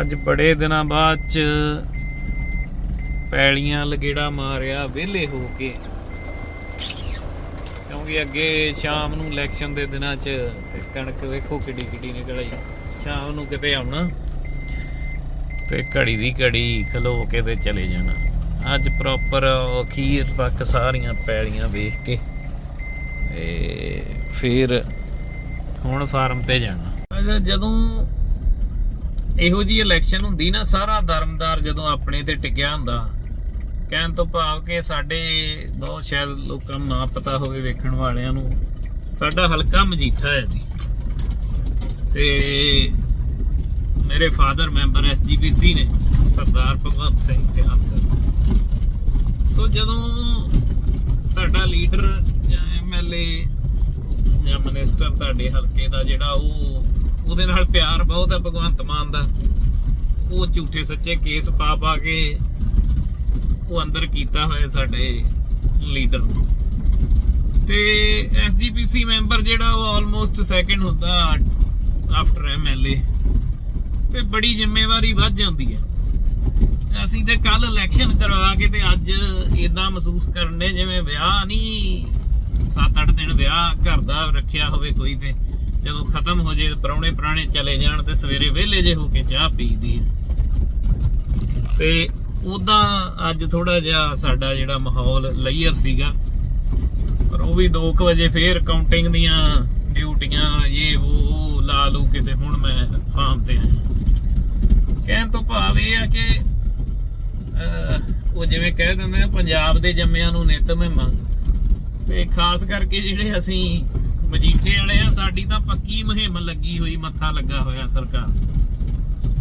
ਅੱਜ ਬੜੇ ਦਿਨਾਂ ਬਾਅਦ ਚ ਪੈਲੀਆਂ ਲਗੇੜਾ ਮਾਰਿਆ, ਵਿਹਲੇ ਹੋ ਕੇ। ਕਿਉਂਕਿ ਅੱਗੇ ਸ਼ਾਮ ਨੂੰ ਇਲੈਕਸ਼ਨ ਦੇ ਦਿਨਾਂ 'ਚ ਕਣਕ ਵੇਖੋ ਕਿੱਡੀ ਕਿੱਡੀ ਨਿਕਲ ਆਈ। ਸ਼ਾਮ ਨੂੰ ਕਿਤੇ ਆਉਣਾ ਤੇ ਘੜੀ ਦੀ ਘੜੀ ਖਲੋ ਕੇ ਤੇ ਚਲੇ ਜਾਣਾ। ਅੱਜ ਪ੍ਰੋਪਰ ਅਖੀਰ ਤੱਕ ਸਾਰੀਆਂ ਪੈਲੀਆਂ ਵੇਖ ਕੇ ਤੇ ਫਿਰ ਹੁਣ ਫਾਰਮ ਤੇ ਜਾਣਾ। ਅੱਛਾ, ਜਦੋਂ ਇਹੋ ਜੀ ਇਲੈਕਸ਼ਨ ਹੁੰਦੀ ਨਾ, ਸਾਰਾ ਧਰਮਦਾਰ ਜਦੋਂ ਆਪਣੇ ਤੇ ਟਿਕਿਆ ਹੁੰਦਾ, ਕਹਿਣ ਤੋਂ ਭਾਵ ਕਿ ਸਾਡੇ ਬਹੁਤ ਸ਼ਾਇਦ ਲੋਕਾਂ ਨੂੰ ਨਾ ਪਤਾ ਹੋਵੇ ਵੇਖਣ ਵਾਲਿਆਂ ਨੂੰ, ਸਾਡਾ ਹਲਕਾ ਮਜੀਠਾ ਹੈ ਜੀ। ਤੇ ਮੇਰੇ ਫਾਦਰ ਮੈਂਬਰ ਐਸਜੀਪੀਸੀ ਨੇ, ਸਰਦਾਰ ਭਗਵੰਤ ਸਿੰਘ ਸਿਆਣਪੁਰ ਸੋ ਜਦੋਂ ਤੁਹਾਡਾ ਲੀਡਰ ਜਾਂ ਐਮਐਲਏ ਜਾਂ ਮਿਨਿਸਟਰ ਤੁਹਾਡੇ ਹਲਕੇ ਦਾ ਜਿਹੜਾ ਉਹ ਉਹਦੇ ਨਾਲ ਪਿਆਰ ਬਹੁਤ ਹੈ ਭਗਵੰਤ ਮਾਨ ਦਾ। ਉਹ ਝੂਠੇ ਸੱਚੇ ਕੇਸ ਪਾ ਪਾ ਕੇ ਉਹ ਅੰਦਰ ਕੀਤਾ ਹੋਇਆ ਸਾਡੇ ਲੀਡਰ ਨੂੰ। ਤੇ ਐਸਜੀਪੀਸੀ ਮੈਂਬਰ ਜਿਹੜਾ ਉਹ ਆਲਮੋਸਟ ਸੈਕਿੰਡ ਹੁੰਦਾ ਆਫਟਰ ਐਮਐਲਏ ਤੇ ਬੜੀ ਜ਼ਿੰਮੇਵਾਰੀ ਵੱਧ ਜਾਂਦੀ ਹੈ। ਅਸੀਂ ਤੇ ਕੱਲ ਇਲੈਕਸ਼ਨ ਕਰਵਾ ਕੇ ਤੇ ਅੱਜ ਇਦਾਂ ਮਹਿਸੂਸ ਕਰਨੇ ਜਿਵੇਂ ਵਿਆਹ ਨਹੀਂ 7-8 ਦਿਨ ਵਿਆਹ ਘਰ ਦਾ ਰੱਖਿਆ ਹੋਵੇ ਕੋਈ ਤੇ। ਜਦੋਂ ਖਤਮ ਹੋ ਜੇ ਪਰੌਣੇ ਪੁਰਾਣੇ ਚਲੇ ਜਾਣ ਤੇ ਸਵੇਰੇ ਵਿਹਲੇ ਜੇ ਹੋ ਕੇ ਚਾਹ ਪੀਦੀ ਹੈ। ਤੇ ਉਦਾਂ ਅੱਜ ਥੋੜਾ ਜਿਹਾ ਸਾਡਾ ਜਿਹੜਾ ਮਾਹੌਲ ਲਈਅਰ ਸੀਗਾ, ਪਰ ਉਹ ਵੀ 2 ਵਜੇ ਫੇਰ ਕਾਊਂਟਿੰਗ ਦੀਆਂ ਡਿਊਟੀਆਂ, ਇਹ ਉਹ ਲਾ ਲੂ ਕਿਤੇ ਹੁਣ ਮੈਂ ਫਾਰਮ ਤੇ ਆਇਆ। ਕਹਿਣ ਤੋਂ ਭਾਵ ਇਹ ਆ ਕਿ ਉਹ ਜਿਵੇਂ ਕਹਿ ਦਿੰਦੇ ਆ, ਪੰਜਾਬ ਦੇ ਜੰਮਿਆਂ ਨੂੰ ਨਿਤ ਮਹਿਮਾ ਤੇ ਖਾਸ ਕਰਕੇ ਜਿਹੜੇ ਅਸੀਂ ਮਜੀਠੇ ਵਾਲੇ ਆ, ਸਾਡੀ ਤਾਂ ਪੱਕੀ ਮੁਹਿੰਮ ਲੱਗੀ ਹੋਈ, ਮੱਥਾ ਲੱਗਾ ਹੋਇਆ ਸਰਕਾਰ।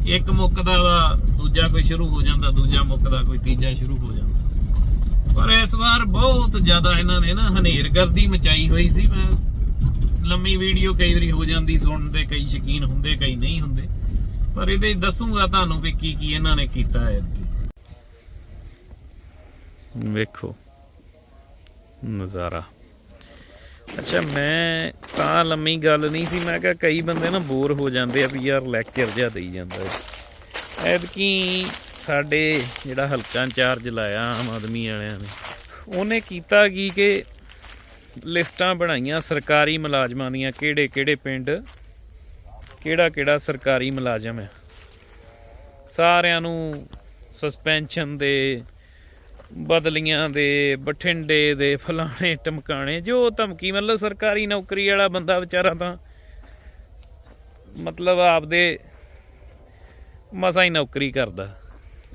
ਇੱਕ ਮੁੱਕਦਾ ਵਾ, ਦੂਜਾ ਕੋਈ ਸ਼ੁਰੂ ਹੋ ਜਾਂਦਾ, ਦੂਜਾ ਮੁੱਕਦਾ, ਕੋਈ ਤੀਜਾ ਸ਼ੁਰੂ ਹੋ ਜਾਂਦਾ। ਪਰ ਇਸ ਵਾਰ ਬਹੁਤ ਜ਼ਿਆਦਾ ਇਹਨਾਂ ਨੇ ਨਾ ਹਨੇਰਗਰਦੀ ਮਚਾਈ ਹੋਈ ਸੀ। ਮੈਂ ਲੰਮੀ ਵੀਡੀਓ ਕਈ ਵਾਰੀ ਹੋ ਜਾਂਦੀ, ਸੁਣਦੇ ਕਈ ਸ਼ਕੀਨ ਹੁੰਦੇ, ਕਈ ਨਹੀਂ ਹੁੰਦੇ। ਪਰ ਇਹਦੇ 'ਚ ਦੱਸੂਗਾ ਤੁਹਾਨੂੰ ਵੀ ਕੀ ਕੀ ਇਹਨਾਂ ਨੇ ਕੀਤਾ ਹੈ ਵੇਖੋ, ਨਜ਼ਾਰਾ। ਅੱਛਾ, ਮੈਂ ਤਾਂ ਲੰਮੀ ਗੱਲ ਨਹੀਂ ਸੀ, ਮੈਂ ਕਿਹਾ ਕਈ ਬੰਦੇ ਨਾ ਬੋਰ ਹੋ ਜਾਂਦੇ ਆ ਵੀ ਯਾਰ ਲੈਕਚਰ ਜਿਹਾ ਦੇਈ ਜਾਂਦਾ ਹੈ। ਐਤਕੀ ਸਾਡੇ ਜਿਹੜਾ ਹਲਕਾ ਇੰਚਾਰਜ ਲਾਇਆ ਆਮ ਆਦਮੀ ਵਾਲਿਆਂ ਨੇ, ਉਹਨੇ ਕੀਤਾ ਕੀ ਕਿ ਲਿਸਟਾਂ ਬਣਾਈਆਂ ਸਰਕਾਰੀ ਮੁਲਾਜ਼ਮਾਂ ਦੀਆਂ, ਕਿਹੜੇ ਕਿਹੜੇ ਪਿੰਡ, ਕਿਹੜਾ ਕਿਹੜਾ ਸਰਕਾਰੀ ਮੁਲਾਜ਼ਮ ਹੈ। ਸਾਰਿਆਂ ਨੂੰ ਸਸਪੈਂਸ਼ਨ ਦੇ ਬਦਲੀਆਂ ਦੇ, ਬਠਿੰਡੇ ਦੇ, ਫਲਾਣੇ ਟਮਕਾਣੇ, ਜੋ ਧਮਕੀ, ਮਤਲਬ ਸਰਕਾਰੀ ਨੌਕਰੀ ਵਾਲਾ ਬੰਦਾ ਵਿਚਾਰਾ ਤਾਂ ਮਤਲਬ ਆਪਦੇ ਮਸਾਂ ਹੀ ਨੌਕਰੀ ਕਰਦਾ।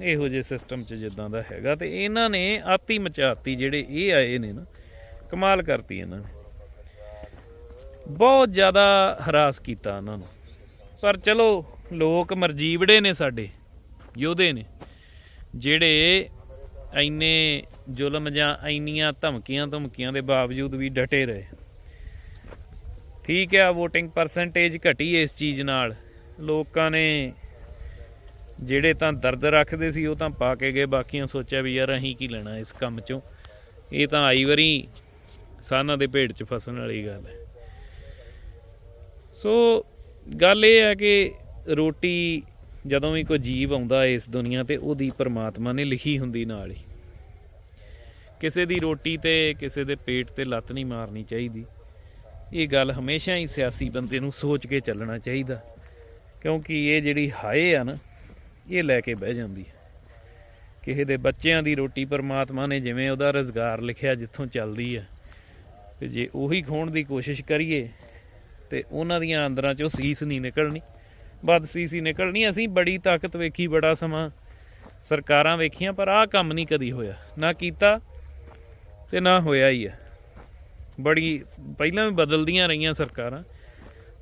ਇਹੋ ਜਿਹੇ ਸਿਸਟਮ 'ਚ ਜਿੱਦਾਂ ਦਾ ਹੈਗਾ ਤੇ ਇਹਨਾਂ ਨੇ ਆਤੀ ਮਚਾਤੀ ਜਿਹੜੇ ਇਹ ਆਏ ਨੇ ਨਾ, ਕਮਾਲ ਕਰਤੀ ਇਹਨਾਂ ਨੇ। ਬਹੁਤ ਜ਼ਿਆਦਾ ਹਰਾਸ ਕੀਤਾ ਇਹਨਾਂ ਨੂੰ। ਪਰ ਚਲੋ, ਲੋਕ ਮਰਜੀਵੜੇ ਨੇ ਸਾਡੇ, ਯੋਧੇ ਨੇ, ਜਿਹੜੇ ਇੰਨੇ ਜ਼ੁਲਮ ਜਾਂ ਇੰਨੀਆਂ ਧਮਕੀਆਂ ਧਮਕੀਆਂ ਦੇ ਬਾਵਜੂਦ ਵੀ ਡਟੇ ਰਹੇ। ਠੀਕ ਹੈ VOTING ਪਰਸੈਂਟੇਜ ਘਟੀ ਇਸ ਚੀਜ਼ ਨਾਲ। ਲੋਕਾਂ ਨੇ ਜਿਹੜੇ ਤਾਂ ਦਰਦ ਰੱਖਦੇ ਸੀ, ਉਹ ਤਾਂ ਪਾ ਕੇ ਗਏ, ਬਾਕੀਆਂ ਸੋਚਿਆ ਵੀ ਯਾਰ ਅਸੀਂ ਕੀ ਲੈਣਾ ਇਸ ਕੰਮ ਚੋਂ। ਇਹ ਤਾਂ ਆਈ ਵਾਰੀ ਸਾਨਾਂ ਦੇ ਭੇਡ 'ਚ ਫਸਣ ਵਾਲੀ ਗੱਲ ਹੈ। ਸੋ ਗੱਲ ਇਹ ਹੈ ਕਿ ਰੋਟੀ ਜਦੋਂ ਵੀ ਕੋਈ ਜੀਵ ਆਉਂਦਾ ਇਸ ਦੁਨੀਆ ਤੇ, ਉਹਦੀ ਪਰਮਾਤਮਾ ਨੇ ਲਿਖੀ ਹੁੰਦੀ ਨਾਲ ਹੀ। ਕਿਸੇ ਦੀ ਰੋਟੀ ਤੇ, ਕਿਸੇ ਦੇ ਪੇਟ ਤੇ ਲੱਤ ਨਹੀਂ ਮਾਰਨੀ ਚਾਹੀਦੀ। ਇਹ ਗੱਲ ਹਮੇਸ਼ਾ ਹੀ ਸਿਆਸੀ ਬੰਦੇ ਨੂੰ ਸੋਚ ਕੇ ਚੱਲਣਾ ਚਾਹੀਦਾ। ਕਿਉਂਕਿ ਇਹ ਜਿਹੜੀ ਹਾਏ ਆ ਨਾ, ਇਹ ਲੈ ਕੇ ਬਹਿ ਜਾਂਦੀ। ਹੈ ਕਿਸੇ ਦੇ ਬੱਚਿਆਂ ਦੀ ਰੋਟੀ ਪਰਮਾਤਮਾ ਨੇ ਜਿਵੇਂ ਉਹਦਾ ਰੋਜ਼ਗਾਰ ਲਿਖਿਆ ਜਿੱਥੋਂ ਚੱਲਦੀ ਹੈ ਤੇ ਜੇ ਉਹੀ ਖੋਣ ਦੀ ਕੋਸ਼ਿਸ਼ ਕਰੀਏ, ਤੇ ਉਹਨਾਂ ਦੀਆਂ ਅੰਦਰਾਂ ਚੋਂ ਸੀਸ ਨਹੀਂ ਨਿਕਲਣੀ। ਬਦਸੀਸ ਸੀ ਨਿਕਲਣੀ। ਅਸੀਂ ਬੜੀ ਤਾਕਤ ਵੇਖੀ, ਬੜਾ ਸਮਾਂ ਸਰਕਾਰਾਂ ਵੇਖੀਆਂ, ਪਰ ਆਹ ਕੰਮ ਨਹੀਂ ਕਦੀ ਹੋਇਆ। ਨਾ ਕੀਤਾ ਤੇ ਨਾ ਹੋਇਆ ਹੀ ਆ। ਬੜੀ, ਪਹਿਲਾਂ ਵੀ ਬਦਲਦੀਆਂ ਰਹੀਆਂ ਸਰਕਾਰਾਂ,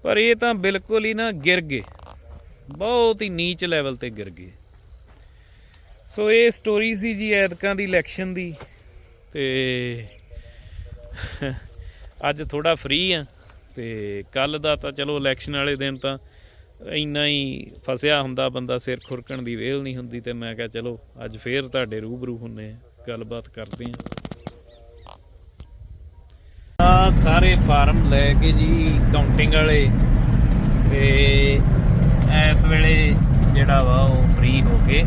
ਪਰ ਇਹ ਤਾਂ ਬਿਲਕੁਲ ਹੀ ਨਾ ਗਿਰ ਗਏ। ਬਹੁਤ ਹੀ ਨੀਚ ਲੈਵਲ ਤੇ ਗਿਰ ਗਏ। ਸੋ ਇਹ ਸਟੋਰੀ ਸੀ ਜੀ ਐਤਕਾਂ ਦੀ ਇਲੈਕਸ਼ਨ ਦੀ ਤੇ ਅੱਜ ਥੋੜਾ ਫ੍ਰੀ ਆ ਤੇ ਕੱਲ ਦਾ ਤਾਂ ਚਲੋ ਇਲੈਕਸ਼ਨ ਵਾਲੇ ਦਿਨ ਤਾਂ ਇੰਨਾ ਹੀ ਫਸਿਆ ਹੁੰਦਾ, ਬੰਦਾ ਸਿਰ ਖੁਰਕਣ ਦੀ ਵੇਲ ਨਹੀਂ ਹੁੰਦੀ ਤੇ ਮੈਂ ਕਿਹਾ ਚਲੋ, ਅੱਜ ਫੇਰ ਤੁਹਾਡੇ ਰੂਬਰੂ ਹੁੰਨੇ ਆ ਗੱਲਬਾਤ ਕਰਦੇ ਆ ਆ ਸਾਰੇ ਫਾਰਮ ਲੈ ਕੇ ਜੀ, ਕਾਊਂਟਿੰਗ ਵਾਲੇ ਤੇ ਇਸ ਵੇਲੇ ਜਿਹੜਾ ਵਾ ਉਹ ਫ੍ਰੀ ਹੋ ਕੇ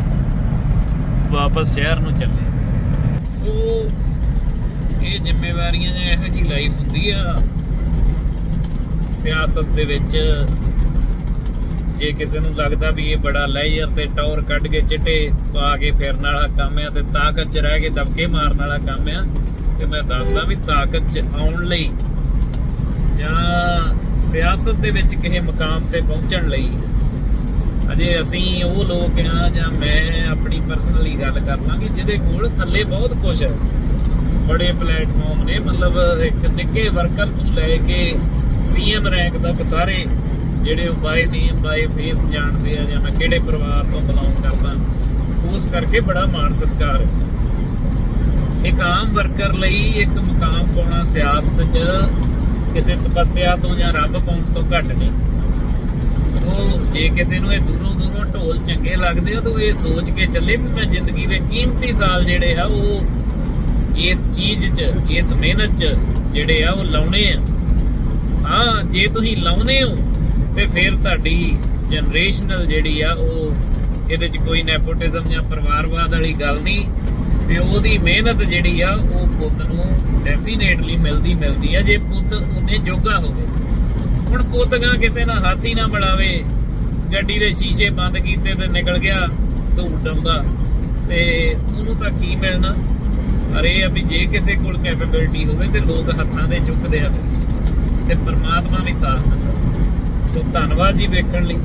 ਵਾਪਸ ਸ਼ਹਿਰ ਨੂੰ ਚੱਲੇ। ਸੋ ਇਹ ਜ਼ਿੰਮੇਵਾਰੀਆਂ ਇਹੋ ਜੀ ਲਾਈਫ ਹੁੰਦੀ ਆ ਸਿਆਸਤ ਦੇ ਵਿੱਚ ਜੇ ਕਿਸੇ ਨੂੰ ਲੱਗਦਾ ਵੀ ਇਹ ਬੜਾ ਲੈਜਰ ਤੇ ਟੌਰ ਕੱਢ ਕੇ ਚਿੱਟੇ ਪਾ ਕੇ ਫਿਰਨ ਵਾਲਾ ਕੰਮ ਆ ਤੇ ਤਾਕਤ 'ਚ ਰਹਿ ਕੇ ਦਬਕੇ ਮਾਰਨ ਵਾਲਾ ਕੰਮ ਆ, ਤੇ ਮੈਂ ਦੱਸਦਾ ਵੀ ਤਾਕਤ 'ਚ ਆਉਣ ਲਈ ਜਾਂ ਸਿਆਸਤ ਦੇ ਵਿੱਚ ਕਿਸੇ ਮਕਾਮ ਤੇ ਪਹੁੰਚਣ ਲਈ ਅਜੇ ਅਸੀਂ ਉਹ ਲੋਕ ਆ ਜਾਂ ਮੈਂ ਆਪਣੀ ਪਰਸਨਲੀ ਗੱਲ ਕਰ ਲਾਂਗੇ ਜਿਹਦੇ ਕੋਲ ਥੱਲੇ ਬਹੁਤ ਕੁਝ ਹੈ ਬੜੇ ਪਲੇਟਫਾਰਮ ਨੇ, ਮਤਲਬ ਇੱਕ ਨਿੱਕੇ ਵਰਕਰ ਤੋਂ ਲੈ ਕੇ ਸੀਐਮ ਰੈਂਕ ਤੱਕ ਸਾਰੇ ਜਿਹੜੇ ਬਾਈ ਨੇਮ ਬਾਈ ਫੇਸ ਜਾਣਦੇ ਆ ਜਾਂ ਮੈਂ ਕਿਹੜੇ ਪਰਿਵਾਰ ਤੋਂ ਬਿਲੋਂਗ ਕਰਦਾ, ਉਸ ਕਰਕੇ ਬੜਾ ਮਾਣ ਸਤਿਕਾਰ ਇੱਕ ਆਮ ਵਰਕਰ ਲਈ ਇੱਕ ਮੁਕਾਮ ਪਾਉਣਾ ਸਿਆਸਤ 'ਚ ਕਿਸੇ ਤਪੱਸਿਆ ਤੋਂ ਜਾਂ ਰੱਬ ਪਾਉਣ ਤੋਂ ਘੱਟ ਨਹੀਂ। ਸੋ ਜੇ ਕਿਸੇ ਨੂੰ ਇਹ ਦੂਰੋਂ ਦੂਰੋਂ ਢੋਲ ਚੰਗੇ ਲੱਗਦੇ ਆ, ਤਾਂ ਇਹ ਸੋਚ ਕੇ ਚੱਲੇ ਵੀ ਮੈਂ ਜ਼ਿੰਦਗੀ ਦੇ ਕੀਮਤੀ ਸਾਲ ਜਿਹੜੇ ਆ, ਉਹ ਇਸ ਚੀਜ਼ 'ਚ, ਇਸ ਮਿਹਨਤ 'ਚ ਜਿਹੜੇ ਆ, ਉਹ ਲਾਉਣੇ ਆ। ਹਾਂ, ਜੇ ਤੁਸੀਂ ਲਾਉਨੇ ਹੋ ਤੇ ਫਿਰ ਤੁਹਾਡੀ ਜਨਰੇਸ਼ਨਲ ਜਿਹੜੀ ਆ, ਉਹ ਇਹਦੇ 'ਚ ਕੋਈ ਨੈਪੋਟਿਜ਼ਮ ਜਾਂ ਪਰਿਵਾਰਵਾਦ ਵਾਲੀ ਗੱਲ ਨਹੀਂ। ਵੀ ਉਹਦੀ ਮਿਹਨਤ ਜਿਹੜੀ ਆ, ਉਹ ਪੁੱਤ ਨੂੰ ਡੈਫੀਨੇਟਲੀ ਮਿਲਦੀ ਮਿਲਦੀ ਆ, ਜੇ ਪੁੱਤ ਉਹਨੇ ਜੋਗਾ ਹੋਵੇ। ਹੁਣ ਪੁੱਤ ਗਾ ਕਿਸੇ ਨਾਲ ਹਾਥੀ ਨਾ ਬੜਾਵੇ ਗੱਡੀ ਦੇ ਸ਼ੀਸ਼ੇ ਬੰਦ ਕੀਤੇ ਤੇ ਨਿਕਲ ਗਿਆ ਧੂੜ ਡਾਉਂਦਾ ਤੇ ਉਹਨੂੰ ਤਾਂ ਕੀ ਮਿਲਣਾ? ਅਰੇ ਆ ਵੀ ਜੇ ਕਿਸੇ ਕੋਲ ਕੈਪੇਬਿਲਿਟੀ ਹੋਵੇ ਤੇ ਲੋਕ ਹੱਥਾਂ ਦੇ ਚੁੱਕਦੇ ਆ। ਫਿਰ। ਤੇ ਪਰਮਾਤਮਾ ਵੀ ਸਾਥ ਸੋ ਧੰਨਵਾਦ ਜੀ ਵੇਖਣ ਲਈ।